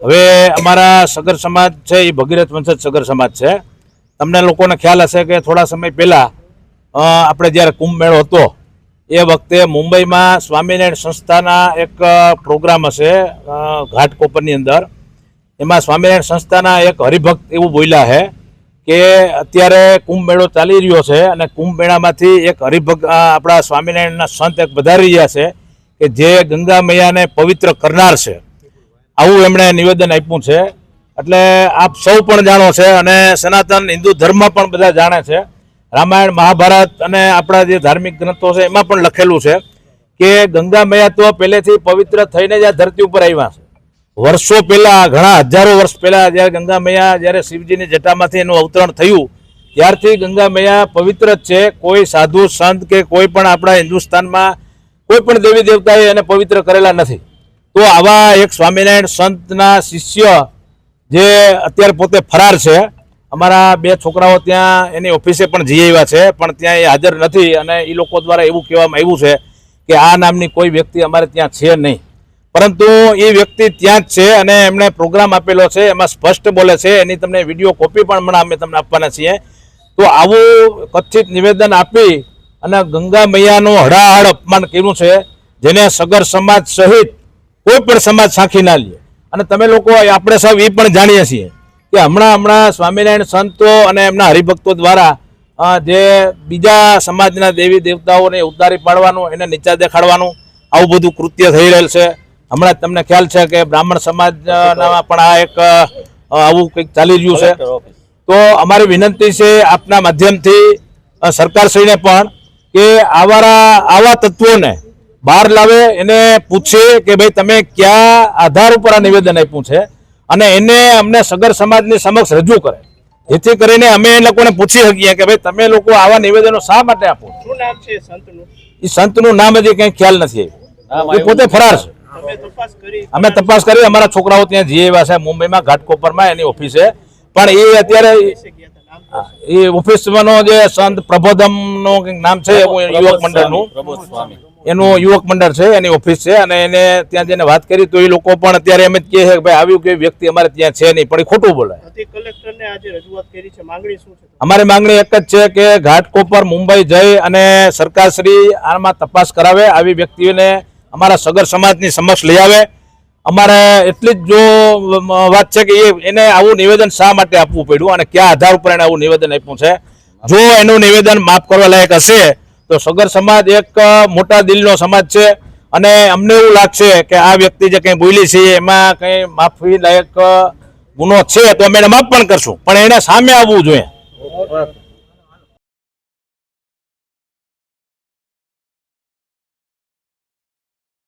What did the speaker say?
હવે અમારા સગર સમાજ છે, એ ભગીરથ વંશજ સગર સમાજ છે. તમને લોકોને ખ્યાલ હશે કે થોડા સમય પહેલા આપણે જ્યારે કુંભ મેળો હતો, એ વખતે મુંબઈમાં સ્વામિનારાયણ સંસ્થાના એક પ્રોગ્રામ હશે ઘાટકોપરની અંદર. એમાં સ્વામિનારાયણ સંસ્થાના એક હરિભક્ત એવું બોલ્યા છે કે અત્યારે કુંભ મેળો ચાલી રહ્યો છે અને કુંભ મેળામાંથી એક હરિભક્ત આપણા સ્વામિનારાયણના સંત એક વધારી રહ્યા છે કે જે ગંગા મૈયાને પવિત્ર કરનાર છે. આવું એમણે નિવેદન આપ્યું છે. એટલે આપ સૌ પણ જાણો છે અને સનાતન હિન્દુ ધર્મ પણ બધા જાણે છે. રામાયણ, મહાભારત અને આપણા જે ધાર્મિક ગ્રંથો છે, એમાં પણ લખેલું છે કે ગંગા મૈયા તો પહેલેથી પવિત્ર થઈને જ આ ધરતી ઉપર આવ્યા છે. વર્ષો પહેલાં, ઘણા હજારો વર્ષ પહેલાં જ્યારે ગંગા મૈયા, જ્યારે શિવજીની જટામાંથી એનું અવતરણ થયું, ત્યારથી ગંગા મૈયા પવિત્ર જ છે. કોઈ સાધુ, સંત કે કોઈ પણ આપણા હિન્દુસ્તાનમાં કોઈ પણ દેવી દેવતાએ એને પવિત્ર કરેલા નથી. તો આવા એક સ્વામિનારાયણ સંતના શિષ્ય જે અત્યારે પોતે ફરાર છે, અમારા બે છોકરાઓ ત્યાં એની ઓફિસે પણ જઈ આવ્યા છે, પણ ત્યાં એ હાજર નથી અને એ લોકો દ્વારા એવું કહેવામાં આવ્યું છે કે આ નામની કોઈ વ્યક્તિ અમારે ત્યાં છે નહીં. પરંતુ એ વ્યક્તિ ત્યાં જ છે અને એમણે પ્રોગ્રામ આપેલો છે, એમાં સ્પષ્ટ બોલે છે, એની તમને વીડિયો કોપી પણ હમણાં અમે તમને આપવાના છીએ. તો આવું કથિત નિવેદન આપી અને ગંગા મૈયાનું હડાહડ અપમાન કર્યું છે, જેને સગર સમાજ સહિત કોઈ પણ સમાજ સાંખી ના લે. અને તમે લોકો આપણે સૌ એ પણ જાણીએ છીએ કે હમણાં હમણાં સ્વામિનારાયણ સંતો અને એમના હરિભક્તો દ્વારા જે બીજા સમાજના દેવી દેવતાઓને ઉતારી પાડવાનું એને નીચા દેખાડવાનું આવું બધું કૃત્ય થઈ રહેલ છે. હમણાં તમને ખ્યાલ છે કે બ્રાહ્મણ સમાજના પણ આ એક આવું કંઈક ચાલી રહ્યું છે. તો અમારી વિનંતી છે આપના માધ્યમથી સરકારશ્રીને પણ કે આવા આવા તત્વોને બહાર લાવે એને પૂછે કે ભાઈ તમે કયા આધાર ઉપર આ નિવેદન આપ્યું છે? અને એને અમને સગર સમાજની સમક્ષ રજૂ કરે. જેથી કરીને અમે એ લોકોને પૂછી શકીએ કે ભાઈ તમે લોકો આવા નિવેદનો શા માટે આપો શું નામ છે સંતનું? એ સંતનું નામ હજી કંઈ ખ્યાલ નથી આવ્યું. એ પોતે ફરાર છે. તપાસ કરી. અમે તપાસ કરી અમારા છોકરાઓ ત્યાં જઈ આવ્યા છે મુંબઈમાં ઘાટકોપરમાં એની ઓફિસે. પણ એ અત્યારે એ ઓફિસમાંનો જે સંત પ્રબોધમનું નામ છે યુવક મંડળનું. એનું યુવક મંડળ છે એની ઓફિસ છે અને એને ત્યાં જઈને વાત કરી તો એ લોકો પણ અત્યારે એમ જ કહે છે કે ભાઈ આવ્યું કે વ્યક્તિ અમારે ત્યાં છે નહીં પણ એ ખોટું બોલે હતી કલેક્ટરને આજે રજૂઆત કરી છે માંગણી શું છે? અમારી માંગણી એક જ છે કે ઘાટકોપર મુંબઈ જઈ અને સરકારશ્રી આમાં તપાસ કરાવે આવી વ્યક્તિઓને અમારા સગર સમાજની સમક્ષ લઈ આવે. અમારે એટલી જ જો વાત છે કે એ, એને આવું નિવેદન શા માટે આપવું પડ્યું અને કયા આધાર ઉપર એને આવું નિવેદન આપ્યું છે? જો એનું નિવેદન માફ કરવા લાયક હશે, તો સગર સમાજ એક મોટા દિલનો સમાજ છે અને અમને એવું લાગશે કે આ વ્યક્તિ જે કંઈ બોલી છે, એમાં કંઈ માફી લાયક ગુનો છે, તો અમે એને માફ પણ કરશું. પણ એને સામે આવવું જોઈએ.